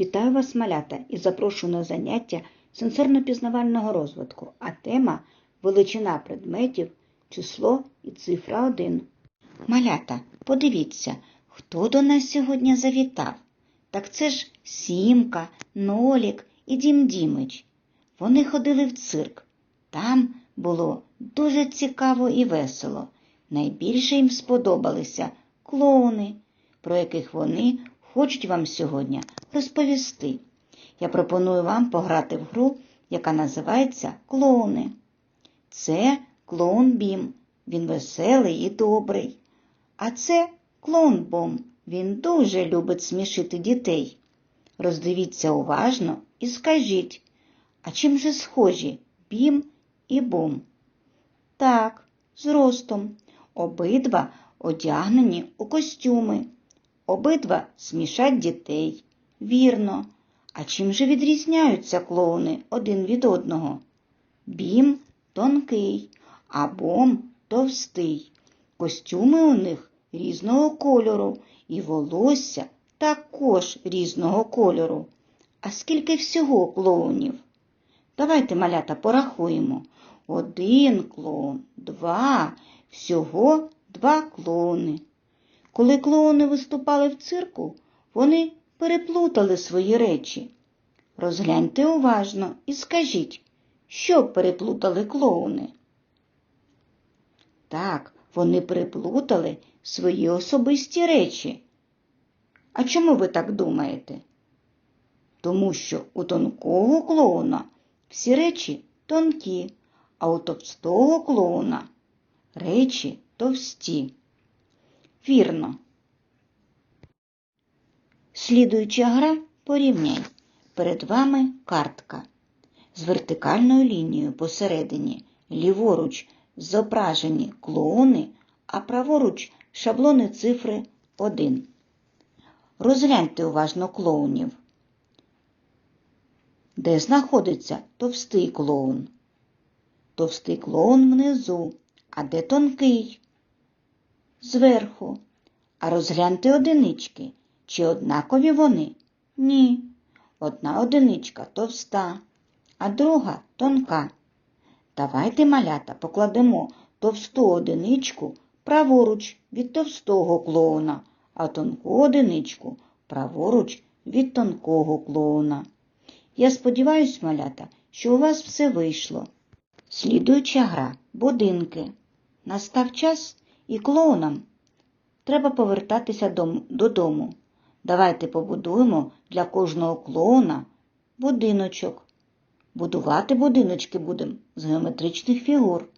Вітаю вас, малята, і запрошую на заняття сенсорно-пізнавального розвитку, а тема величина предметів, число і цифра 1. Малята, подивіться, хто до нас сьогодні завітав. Так це ж Сімка, Нолік і Дім Дімич. Вони ходили в цирк. Там було дуже цікаво і весело. Найбільше їм сподобалися клоуни, про яких вони хочуть вам сьогодні розповісти. Я пропоную вам пограти в гру, яка називається Клоуни. Це клоун Бім. Він веселий і добрий. А це клоун Бом. Він дуже любить смішити дітей. Роздивіться уважно і скажіть, а чим же схожі Бім і Бом? Так, з ростом. Обидва одягнені у костюми. Обидва смішать дітей. Вірно. А чим же відрізняються клоуни один від одного? Бім тонкий, а бом товстий. Костюми у них різного кольору і волосся також різного кольору. А скільки всього клоунів? Давайте, малята, порахуємо. Один клоун, два, всього два клоуни. Коли клоуни виступали в цирку, вони переплутали свої речі. Розгляньте уважно і скажіть, що переплутали клоуни? Так, вони переплутали свої особисті речі. А чому ви так думаєте? Тому що у тонкого клоуна всі речі тонкі, а у товстого клоуна речі товсті. Вірно. Слідуюча гра порівняй. Перед вами картка з вертикальною лінією посередині, ліворуч зображені клоуни, а праворуч шаблони цифри 1. Розгляньте уважно клоунів. Де знаходиться товстий клоун? Товстий клоун внизу, а де тонкий? Зверху. А розгляньте одинички. Чи однакові вони? Ні. Одна одиничка товста, а друга тонка. Давайте, малята, покладемо товсту одиничку праворуч від товстого клоуна, а тонку одиничку праворуч від тонкого клоуна. Я сподіваюсь, малята, що у вас все вийшло. Слідуюча гра будинки. Настав час і клоунам треба повертатися додому. Давайте побудуємо для кожного клоуна будиночок. Будувати будиночки будемо з геометричних фігур.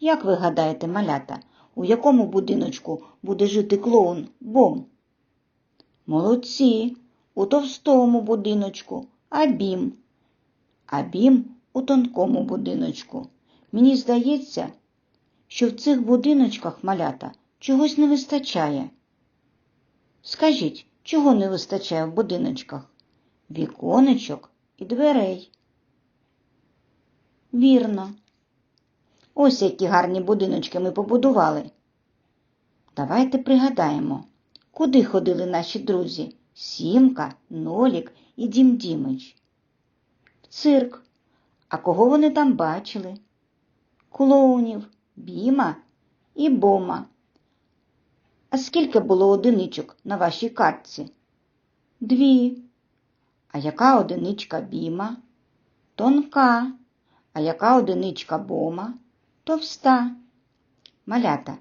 Як ви гадаєте, малята, у якому будиночку буде жити клоун бом? Молодці, у товстому будиночку, а бім. А бім у тонкому будиночку. Мені здається, що в цих будиночках малята чогось не вистачає. Скажіть, чого не вистачає в будиночках? Віконечок і дверей. Вірно. Ось які гарні будиночки ми побудували. Давайте пригадаємо, куди ходили наші друзі Сімка, Нолік і Дім Дімич. В цирк. А кого вони там бачили? Клоунів, Біма і Бома. А скільки було одиничок на вашій картці? Дві. А яка одиничка Біма? Тонка. А яка одиничка бома? Товста. Малята,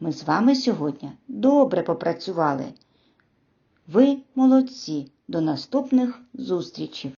ми з вами сьогодні добре попрацювали. Ви молодці. До наступних зустрічей!